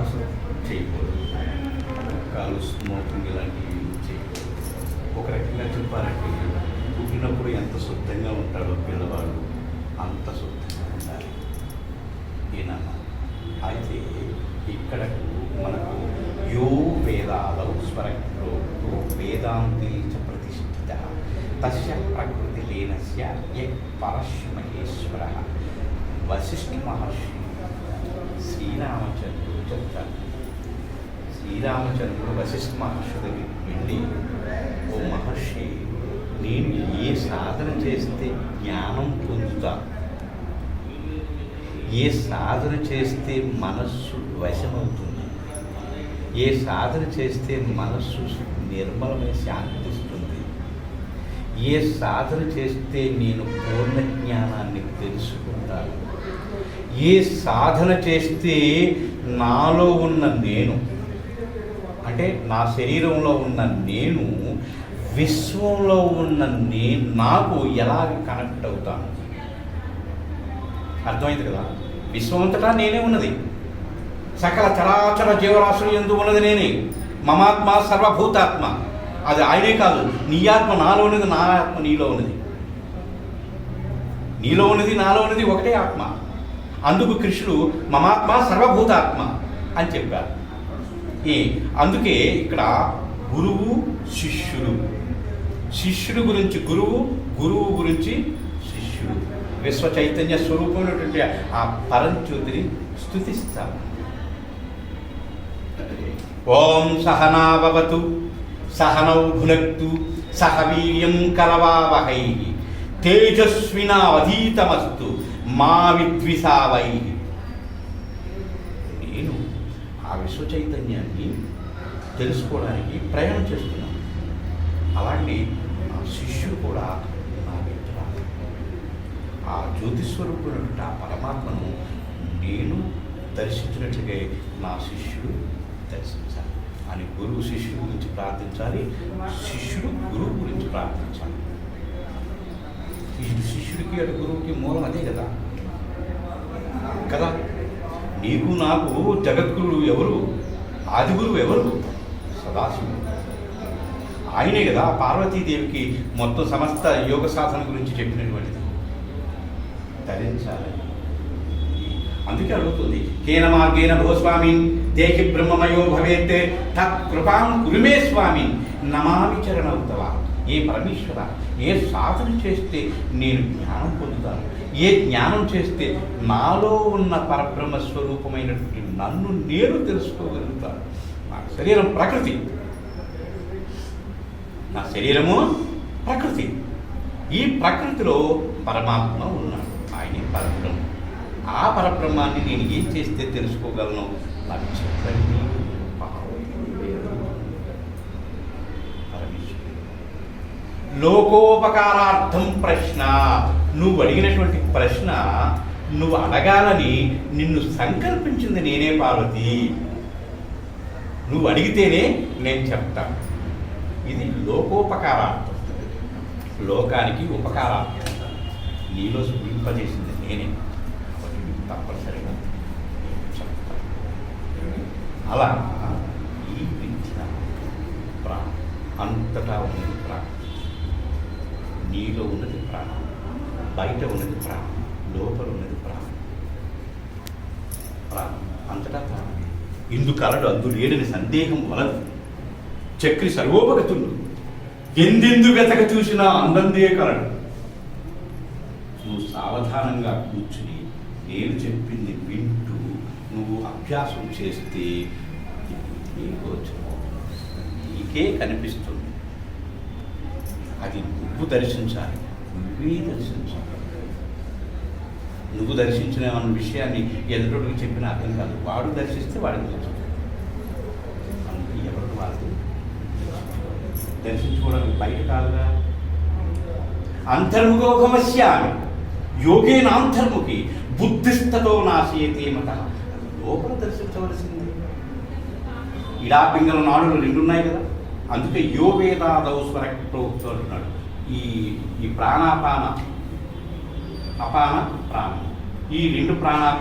అసలు చేయకూడదు కాలు స్మోకింగ్ ఇలాంటివి చేయకూడదు ఒక రకంగా చెప్పాలంటే పుట్టినప్పుడు ఎంత శుద్ధంగా ఉంటాడో పిల్లవాడు అంత శుద్ధంగా ఉండాలి ఈయన అయితే ఇక్కడకు మనకు యో వేదాదౌ స్వరంలో వేదాంతి చ ప్రతిష్ఠిత. తస్య ప్రకృతి లీనస్య య పరశ్మహేశ్వర. వశిష్ఠ మహర్షి శ్రీరామచంద్రుడు చెప్తారు శ్రీరామచంద్రుడు వశిష్ఠ మహర్షి దగ్గరికి వెళ్ళి ఓ మహర్షి నేను ఏ సాధన చేస్తే జ్ఞానం పొందుతా? ఏ సాధన చేస్తే మనస్సు వశమవుతుంది? ఏ సాధన చేస్తే మనస్సు నిర్మలమై శాంతిస్తుంది ఏ సాధన చేస్తే నేను పూర్ణ జ్ఞానాన్ని తెలుసుకుంటాను? ఏ సాధన చేస్తే నాలో ఉన్న నేను అంటే నా శరీరంలో ఉన్న నేను విశ్వంలో ఉన్న నే నాకు ఎలాగ కనెక్ట్ అవుతాను? అర్థమైంది కదా? విశ్వం అంతటా నేనే ఉన్నది. సకల చరాచర జీవరాశులు ఎందు ఉన్నది నేనే. మమాత్మ సర్వభూతాత్మ. అది ఆయనే కాదు. నీ ఆత్మ నాలో ఉన్నది నా ఆత్మ నీలో ఉన్నది. నీలో ఉన్నది నాలో ఉన్నది ఒకటే ఆత్మ. అందుకు కృష్ణుడు మమాత్మ సర్వభూతాత్మ అని చెప్పారు. ఏ అందుకే ఇక్కడ గురువు శిష్యుడు. శిష్యుడు గురించి గురువు గురువు గురించి శిష్యుడు. విశ్వ చైతన్య స్వరూపమైనటువంటి ఆ పరంజ్యోతిని స్థుతిస్తారు ఓం సహనాభవతు సహనౌ భునక్తు సహ వీర్యం కలవావహై. తేజస్వినావధీతమస్తు మా విద్విషావై నేను ఆ విశ్వ చైతన్యాన్ని తెలుసుకోవడానికి ప్రయాణం చేస్తున్నాను. అలాంటి నా శిష్యుడు కూడా నా మిత్ర ఆ జ్యోతిస్వరూపుడు ఆ పరమాత్మను నేను దర్శించినట్లుగా నా శిష్యుడు దర్శించాలి. అని గురువు శిష్యుడు ప్రార్థించాలి. శిష్యుడు గురువు గురించి ప్రార్థించాలి. శిష్యుడు శిష్యుడికి అటు గురువుకి మూలం అదే కదా? కదా? నీకు నాకు జగద్గురువు ఎవరు? ఆది గురువు ఎవరు? సదాశివుడు. ఆయనే కదా పార్వతీదేవికి మొత్తం సమస్త యోగ సాధన గురించి చెప్పినటువంటిది. ధరించాలి అందుకే అడుగుతుంది కేన మార్గేన భోస్వామి దేహి బ్రహ్మమయో భవేత్. తత్ కృపాం కురుమే స్వామి. నమామిచరణ ఉత్తవా ఏ పరమేశ్వర ఏ సాధన చేస్తే నేను జ్ఞానం పొందుతాను? ఏ జ్ఞానం చేస్తే నాలో ఉన్న పరబ్రహ్మ స్వరూపమైనటువంటి నన్ను నేను తెలుసుకోగలుగుతాను? నా శరీరం ప్రకృతి. నా శరీరము ప్రకృతి. ఈ ప్రకృతిలో పరమాత్మ ఉన్నాడు. ఆయనే పరబ్రహ్మ. ఆ పరబ్రహ్మాన్ని నేను ఏం చేస్తే తెలుసుకోగలను? నాకు చెప్పండి. లోకోపకారార్థం ప్రశ్న. నువ్వు అడిగినటువంటి ప్రశ్న నువ్వు అడగాలని నిన్ను సంకల్పించింది నేనే పార్వతి. నువ్వు అడిగితేనే నేను చెప్తాను ఇది లోకోపకారార్థం. లోకానికి ఉపకారార్థం. నీలో స్ఫురింపజేసింది నేనే. తప్పనిసరిగా. చెప్తాను అలా ఈ విద్య ప్రాణం అంతటా ఉన్నది ప్రాణం నీలో ఉన్నది ప్రాణం బయట ఉన్నది ప్రాణం లోపల ఉన్నది ప్రాణం ప్రాణం అంతటా ప్రాణం ఇందుకలడు అందు లేడని సందేహం వలదు. చక్రి సర్వోపగతుడు ఎందెందు వెతక చూసినా అందందే కలడు. నువ్వు సావధానంగా కూర్చుని నేను చెప్పింది వింటూ నువ్వు అభ్యాసం చేస్తే నీకు నీకే కనిపిస్తుంది. అది నువ్వు దర్శించాలి. నువ్వే దర్శించాలి. నువ్వు దర్శించిన విషయాన్ని ఎదురుడికి చెప్పిన అర్థం కాదు. వాడు దర్శిస్తే వాడికి తెలుస్తుంది ఎవరికి వాళ్ళు దర్శించుకోవడానికి బయట కాదుగా అంతర్ముఖోగమస్యామి యోగేనాంతర్ముఖి బుద్ధిస్తతో నాశయతే మత. లోపల దర్శించవలసింది. ఇడా పింగళ నాడులు రెండున్నాయి కదా. అందుకే యోగేదాదౌ స్వర ప్రభుత్వం అంటున్నాడు. ఈ ఈ ప్రాణాపాన అపాన ప్రాణం. ఈ రెండు ప్రాణాపాన